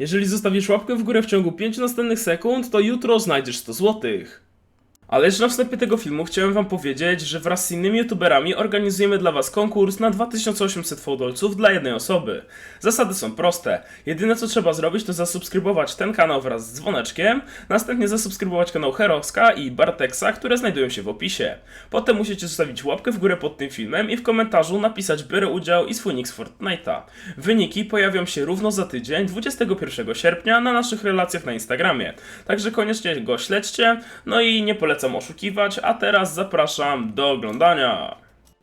Jeżeli zostawisz łapkę w górę w ciągu 5 następnych sekund, to jutro znajdziesz 100 złotych. Ale jeszcze na wstępie tego filmu chciałem wam powiedzieć, że wraz z innymi youtuberami organizujemy dla was konkurs na 2800 fałdolców dla jednej osoby. Zasady są proste. Jedyne co trzeba zrobić to zasubskrybować ten kanał wraz z dzwoneczkiem, następnie zasubskrybować kanał Herowska i Barteksa, które znajdują się w opisie. Potem musicie zostawić łapkę w górę pod tym filmem i w komentarzu napisać biorę udział i swój nick z Fortnite'a. Wyniki pojawią się równo za tydzień, 21 sierpnia na naszych relacjach na Instagramie. Także koniecznie go śledźcie, no i nie polecam oszukiwać, a teraz zapraszam do oglądania.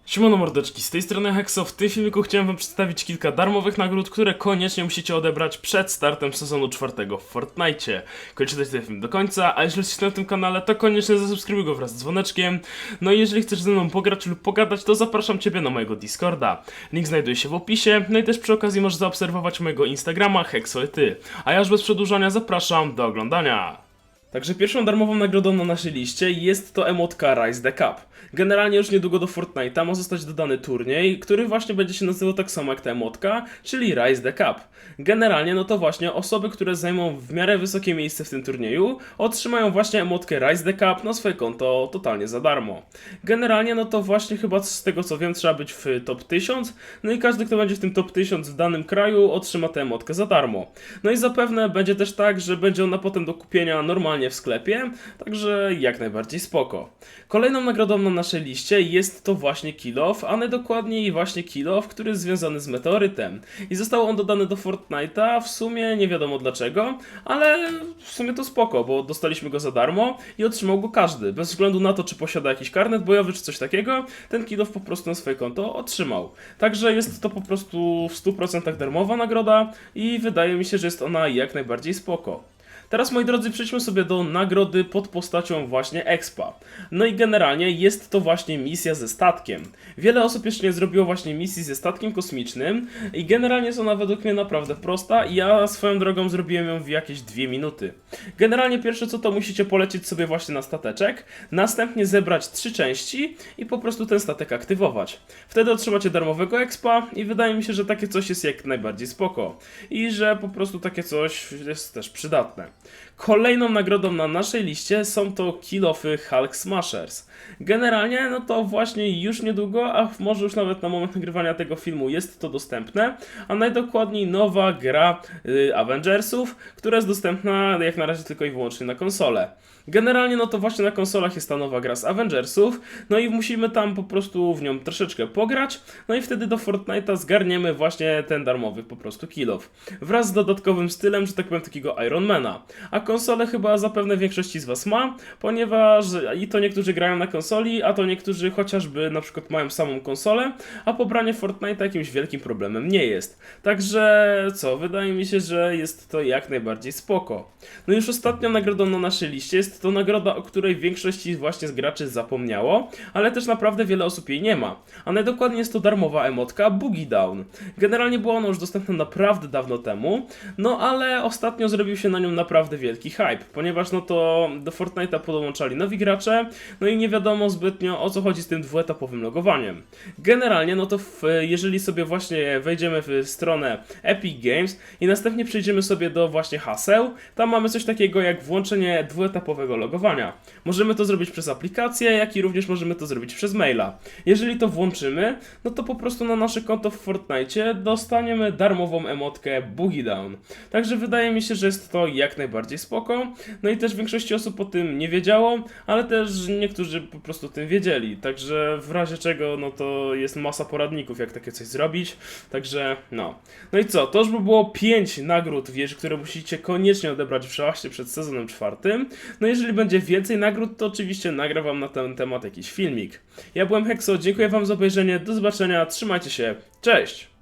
Siemano mordeczki, z tej strony Hexo. W tym filmiku chciałem wam przedstawić kilka darmowych nagród, które koniecznie musicie odebrać przed startem sezonu czwartego w Fortnite. Kończę ten film do końca, a jeżeli jesteś na tym kanale, to koniecznie zasubskrybuj go wraz z dzwoneczkiem. No i jeżeli chcesz ze mną pograć lub pogadać, to zapraszam ciebie na mojego Discorda. Link znajduje się w opisie, no i też przy okazji możesz zaobserwować mojego Instagrama Hexo i ty. A ja już bez przedłużania zapraszam do oglądania. Także pierwszą darmową nagrodą na naszej liście jest to emotka Rise the Cup. Generalnie już niedługo do Fortnite'a ma zostać dodany turniej, który właśnie będzie się nazywał tak samo jak ta emotka, czyli Rise the Cup. Generalnie no to właśnie osoby, które zajmą w miarę wysokie miejsce w tym turnieju, otrzymają właśnie emotkę Rise the Cup na swoje konto totalnie za darmo. Generalnie no to właśnie chyba z tego co wiem trzeba być w top 1000, no i każdy kto będzie w tym top 1000 w danym kraju otrzyma tę emotkę za darmo. No i zapewne będzie też tak, że będzie ona potem do kupienia normalnie w sklepie, także jak najbardziej spoko. Kolejną nagrodą na naszej liście jest to właśnie Kill Off, a najdokładniej właśnie Kill który jest związany z meteorytem. I został on dodany do Fortnite'a, w sumie nie wiadomo dlaczego, ale w sumie to spoko, bo dostaliśmy go za darmo i otrzymał go każdy, bez względu na to, czy posiada jakiś karnet bojowy czy coś takiego, ten Kill po prostu na swoje konto otrzymał. Także jest to po prostu w 100% darmowa nagroda i wydaje mi się, że jest ona jak najbardziej spoko. Teraz, moi drodzy, przejdźmy sobie do nagrody pod postacią właśnie Expa. No i generalnie jest to właśnie misja ze statkiem. Wiele osób jeszcze nie zrobiło właśnie misji ze statkiem kosmicznym i generalnie jest ona według mnie naprawdę prosta i ja swoją drogą zrobiłem ją w jakieś dwie minuty. Generalnie pierwsze co to musicie polecieć sobie właśnie na stateczek, następnie zebrać trzy części i po prostu ten statek aktywować. Wtedy otrzymacie darmowego expa i wydaje mi się, że takie coś jest jak najbardziej spoko i że po prostu takie coś jest też przydatne. Kolejną nagrodą na naszej liście są to kill-offy Hulk Smashers. Generalnie, no to właśnie już niedługo, a może już nawet na moment nagrywania tego filmu jest to dostępne, a najdokładniej nowa gra y, Avengersów, która jest dostępna jak na razie tylko i wyłącznie na konsolę. Generalnie, no to właśnie na konsolach jest ta nowa gra z Avengersów, no i musimy tam po prostu w nią troszeczkę pograć, no i wtedy do Fortnite'a zgarniemy właśnie ten darmowy po prostu kill-off. Wraz z dodatkowym stylem, że tak powiem, takiego Ironmana. A konsolę chyba zapewne większości z Was ma, ponieważ i to niektórzy grają na konsoli, a to niektórzy chociażby na przykład mają samą konsolę, a pobranie Fortnite'a jakimś wielkim problemem nie jest. Także co, wydaje mi się, że jest to jak najbardziej spoko. No już ostatnią nagrodą na naszej liście jest to nagroda, o której większości właśnie z graczy zapomniało, ale też naprawdę wiele osób jej nie ma. A najdokładniej jest to darmowa emotka Boogie Down. Generalnie była ona już dostępna naprawdę dawno temu, no ale ostatnio zrobił się na nią naprawdę wielki hype, ponieważ no to do Fortnite'a podłączali nowi gracze, no i nie wiadomo zbytnio o co chodzi z tym dwuetapowym logowaniem. Generalnie no to w, jeżeli sobie właśnie wejdziemy w stronę Epic Games i następnie przejdziemy sobie do właśnie haseł, tam mamy coś takiego jak włączenie dwuetapowego logowania. Możemy to zrobić przez aplikację, jak i również możemy to zrobić przez maila. Jeżeli to włączymy, no to po prostu na nasze konto w Fortnite dostaniemy darmową emotkę Boogie Down. Także wydaje mi się, że jest to jak najbardziej spoko. No i też większości osób o tym nie wiedziało, ale też niektórzy po prostu o tym wiedzieli. Także w razie czego, no to jest masa poradników, jak takie coś zrobić. Także no. No i co? To już by było 5 nagród, wiesz, które musicie koniecznie odebrać właśnie przed sezonem czwartym. No jeżeli będzie więcej nagród, to oczywiście nagram wam na ten temat jakiś filmik. Ja byłem Hexo, dziękuję wam za obejrzenie, do zobaczenia, trzymajcie się, cześć!